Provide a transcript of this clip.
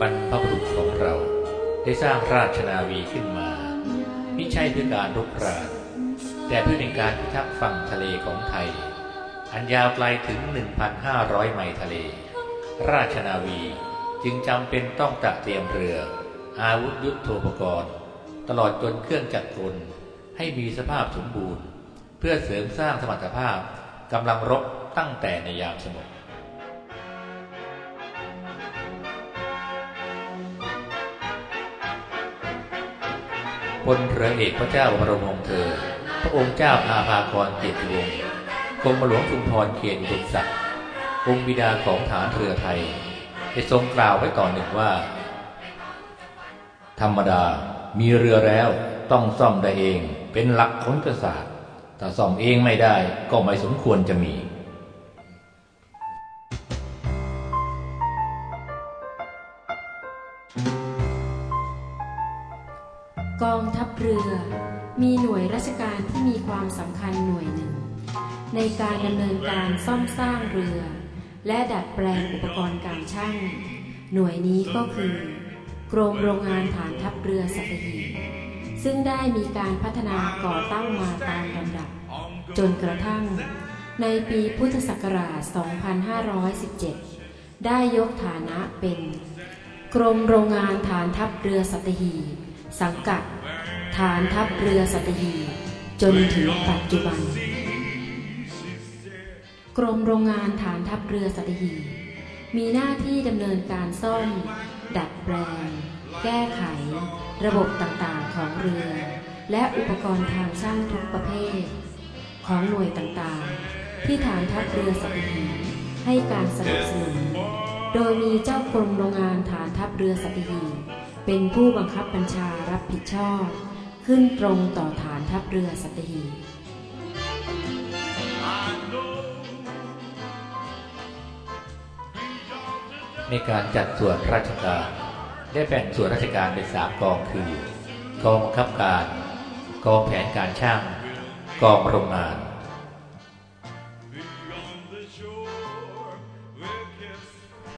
บรรพบุรุษของเราได้สร้างราชนาวีขึ้นมา ไม่ใช่เพื่อการรุกรานแต่เพื่อในการพิทักษ์ฝั่งทะเลของไทย อันยาวไกลถึง 1,500 ไมล์ทะเล ราชนาวีจึงจำเป็นต้องตระเตรียมเรือ อาวุธยุทโธปกรณ์ ตลอดจนเครื่องจักรกลให้มีสภาพสมบูรณ์ เพื่อเสริมสร้างสมรรถภาพกำลังรบตั้งแต่ในยามสงบ พลเรือเอกพระเจ้าบรมวงศ์เธอ พระองค์เจ้าอาภากรเกียรติวงศ์กรมหลวงชุมพรเขียนอุดมศักดิ์องค์บิดาของฐานเรือไทยได้ทรงกล่าวไว้ก่อนหนึ่งว่า ธรรมดามีเรือแล้วต้องซ่อมได้เองเป็นหลักของกษัตริย์ถ้าซ่อมเองไม่ได้ก็ไม่สมควรจะมี กองทัพเรือ มีหน่วยราชการที่มีความสำคัญหน่วยหนึ่ง ในการดำเนินการซ่อมสร้างเรือ และดัดแปลงอุปกรณ์การช่าง หน่วยนี้ก็คือกรมโรงงานฐานทัพเรือสัตหีบซึ่งได้มีการพัฒนาก่อตั้งมาตามลำดับ จนกระทั่ง ในปีพุทธศักราช 2517 ได้ยกฐานะเป็น กรมโรงงานฐานทัพเรือสัตหีบ สังกัด ฐานทัพเรือสัตหีจนถึงปัจจุบัน กรมโรงงานฐานทัพเรือสัตหีมีหน้าที่ดำเนินการซ่อม ดัดแปลง แก้ไข ระบบต่างๆของเรือ และอุปกรณ์ทางช่างทุกประเภท ของหน่วยต่างๆ ที่ฐานทัพเรือสัตหีให้การสนับสนุน โดยมีเจ้ากรมโรงงานฐานทัพเรือสัตหี เป็นผู้บังคับบัญชารับผิดชอบ ขึ้นตรงต่อฐานทัพเรือสัตหีบในการจัดส่วนราชการ ได้แบ่งส่วนราชการเป็นสามกองคือ กองบังคับการ กองแผนการช่าง กองโรงงาน